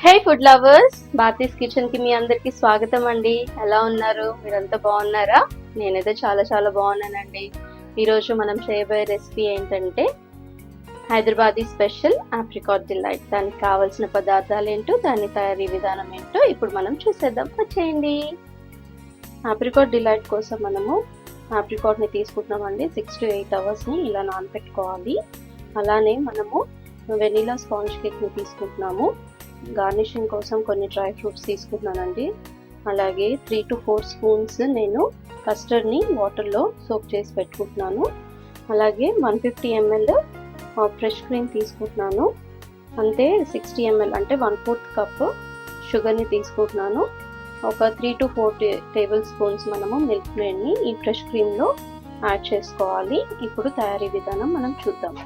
హే food lovers Bharati's కిచెన్కి మీ అందరికి స్వాగతం అండి. ఎలా ఉన్నారు? మీరంతా బాగున్నారా? నేనైతే చాలా చాలా బాగున్నానండి. ఈరోజు మనం చేయబోయే రెసిపీ ఏంటంటే హైదరాబాదీ స్పెషల్ ఆప్రికాట్ డిలైట్. దానికి కావాల్సిన పదార్థాలు ఏంటో దాని తయారీ విధానం ఏంటో ఇప్పుడు మనం చూసేద్దాం. వచ్చేయండి. ఆప్రికాట్ డిలైట్ కోసం మనము ఆప్రికాట్ని తీసుకుంటున్నామండి. సిక్స్ టు ఎయిట్ అవర్స్ని ఇలా నానబెట్టుకోవాలి అలానే మనము వెనీలా స్పాంజ్ కేక్ని తీసుకుంటున్నాము. గార్నిషింగ్ కోసం కొన్ని డ్రై ఫ్రూట్స్ తీసుకున్నానండి అలాగే త్రీ టు ఫోర్ స్పూన్స్ నేను కస్టర్డ్ని వాటర్లో సోక్ చేసి పెట్టుకుంటున్నాను. అలాగే one fifty ML fresh cream తీసుకుంటున్నాను. అంతే సిక్స్టీ ఎంఎల్ అంటే వన్ ఫోర్త్ కప్ షుగర్ని తీసుకుంటున్నాను. ఒక three to four tablespoons మనము మిల్క్ మేడ్ని ఈ ఫ్రెష్ క్రీమ్లో యాడ్ చేసుకోవాలి. ఇప్పుడు తయారీ విధానం మనం చూద్దాం.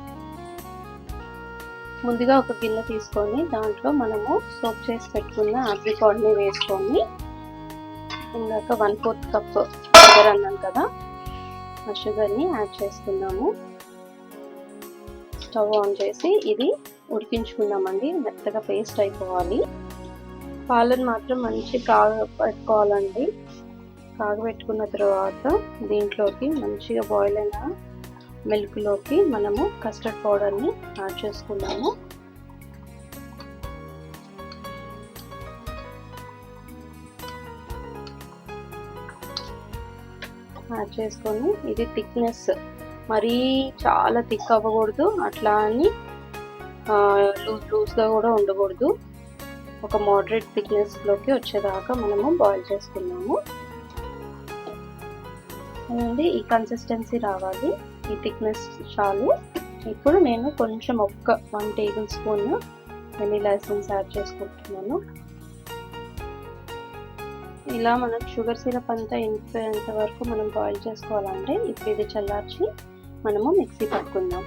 ముందుగా ఒక గిన్నె తీసుకొని దాంట్లో మనము సోప్ చేసి పెట్టుకున్న ఆప్రికాట్ని వేసుకొని ఇందాక వన్ ఫోర్త్ కప్ షుగర్ అన్నాం కదా ఆ షుగర్ని యాడ్ చేసుకున్నాము. స్టవ్ ఆన్ చేసి ఇది ఉడికించుకున్నామండి మెత్తగా పేస్ట్ అయిపోవాలి. పాలను మాత్రం మంచి కాగ పెట్టుకోవాలండి. కాగబెట్టుకున్న తర్వాత దీంట్లోకి మంచిగా బాయిల్ అయిన మిల్క్లోకి మనము కస్టర్డ్ పౌడర్ని యాడ్ చేసుకున్నాము యాడ్ చేసుకొని ఇది థిక్నెస్ మరీ చాలా థిక్ అవ్వకూడదు. అట్లా అని లూజ్ లూజ్గా కూడా ఉండకూడదు. ఒక మోడరేట్ థిక్నెస్లోకి వచ్చేదాకా మనము బాయిల్ చేసుకున్నాము ఈ కన్సిస్టెన్సీ రావాలి. ఈ థిక్నెస్ చాలు. ఇప్పుడు నేను కొంచెం ఒక్క one tablespoon vanilla essence add చేసుకుంటున్నాను. ఇలా మనం షుగర్ సిరప్ అంతా ఇంపేంత వరకు మనం బాయిల్ చేసుకోవాలంటే ఇప్పుడు ఇది చల్లార్చి మనము మిక్సీ పట్టుకుందాం.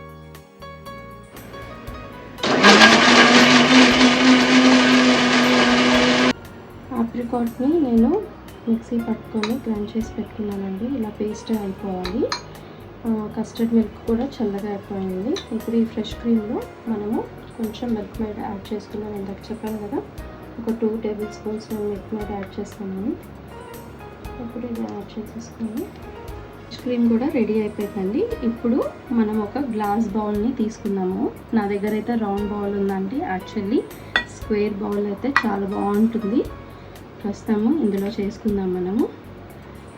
ఆప్రికాట్ని నేను మిక్సీ పట్టుకొని గ్రైండ్ చేసి పెట్టుకున్నానండి. ఇలా పేస్ట్ అయిపోవాలి. కస్టర్డ్ మిల్క్ కూడా చల్లగా అయిపోయింది. ఇప్పుడు ఈ ఫ్రెష్ క్రీమ్లో మనము కొంచెం మిల్క్ మేడ్ యాడ్ చేసుకున్నాను ఇందాక చెప్పాను కదా ఒక టూ టేబుల్ స్పూన్స్ నేను మిల్క్ మేడ్ యాడ్ చేస్తున్నాను ఇప్పుడు ఇది యాడ్ చేసేసుకొని ఫ్రెష్ క్రీమ్ కూడా రెడీ అయిపోయిందండి. ఇప్పుడు మనం ఒక గ్లాస్ బౌల్ని తీసుకున్నాము. నా దగ్గర అయితే రౌండ్ బౌల్ ఉందండి. యాక్చువల్లీ స్క్వేర్ బౌల్ అయితే చాలా బాగుంటుంది. ప్రస్తుతము ఇందులో చేసుకుందాం మనము.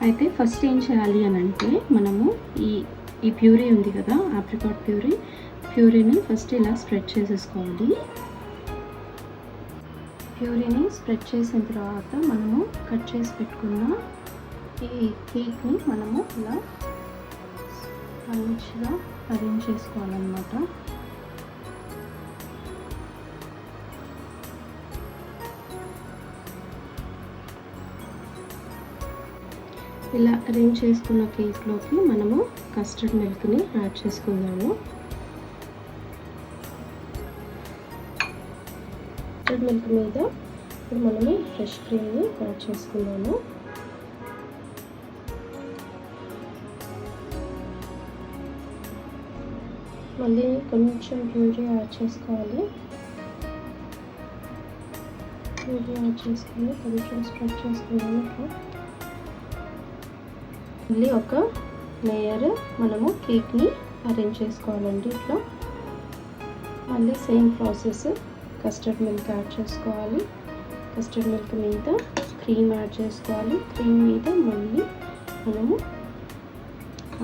అయితే ఫస్ట్ ఏం చేయాలి అని అంటే మనము ఈ ఈ ప్యూరీ ఉంది కదా ఆప్రికాట్ ప్యూరీ ప్యూరీని ఫస్ట్ ఇలా స్ప్రెడ్ చేసేసుకోవాలి. ప్యూరీని స్ప్రెడ్ చేసిన తర్వాత మనము కట్ చేసి పెట్టుకున్న ఈ కేక్ని మనము ఇలా మంచిగా అరేంజ్ చేసుకోవాలన్నమాట. ఇలా అరేంజ్ చేసుకున్న కేక్లోకి మనము కస్టర్డ్ మిల్క్ని యాడ్ చేసుకుందాము. కస్టర్డ్ మిల్క్ మీద ఇప్పుడు మనము ఫ్రెష్ క్రీమ్ని యాడ్ చేసుకున్నాము మళ్ళీ కొంచెం ప్యూరీ యాడ్ చేసుకోవాలి. ప్యూరీ యాడ్ చేసుకొని కొంచెం స్ప్రెడ్ చేసుకున్నాము. ఇట్లా మళ్ళీ ఒక లేయర్ మనము కేక్ని అరేంజ్ చేసుకోవాలండి ఇట్లా. మళ్ళీ same process custard milk add చేసుకోవాలి. కస్టర్డ్ మిల్క్ మీద క్రీమ్ యాడ్ చేసుకోవాలి. క్రీమ్ మీద మళ్ళీ మనము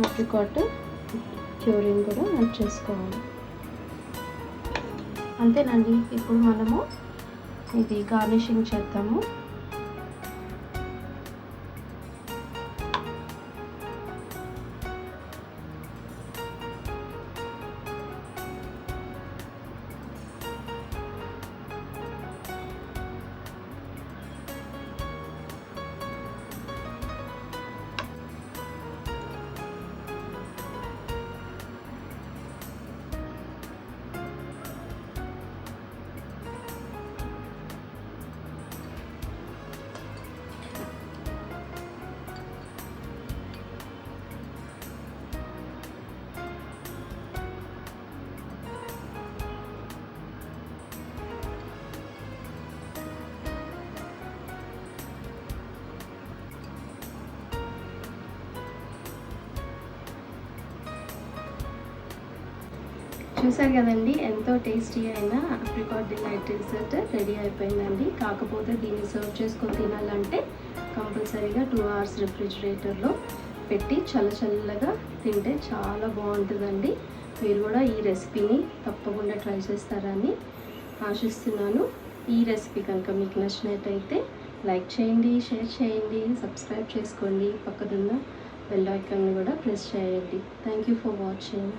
ఆప్రికాట్ క్యూరింగ్ కూడా యాడ్ చేసుకోవాలి. అంతేనండి. ఇప్పుడు మనము ఇది గార్నిషింగ్ చేద్దాము. చూసారు కదండి ఎంతో టేస్టీ అయిన అప్రికాట్ డిలైట్ డెజర్ట్ రెడీ అయిపోయిందండి. కాకపోతే దీన్ని సర్వ్ చేసుకొని తినాలంటే కంపల్సరీగా టూ అవర్స్ రిఫ్రిజిరేటర్లో పెట్టి చల్లచల్లగా తింటే చాలా బాగుంటుందండి. మీరు కూడా ఈ రెసిపీని తప్పకుండా ట్రై చేస్తారని ఆశిస్తున్నాను. ఈ రెసిపీ కనుక మీకు నచ్చినట్టయితే లైక్ చేయండి షేర్ చేయండి సబ్స్క్రైబ్ చేసుకోండి. పక్కనున్న బెల్ ఐకాన్ని కూడా ప్రెస్ చేయండి. Thank you for watching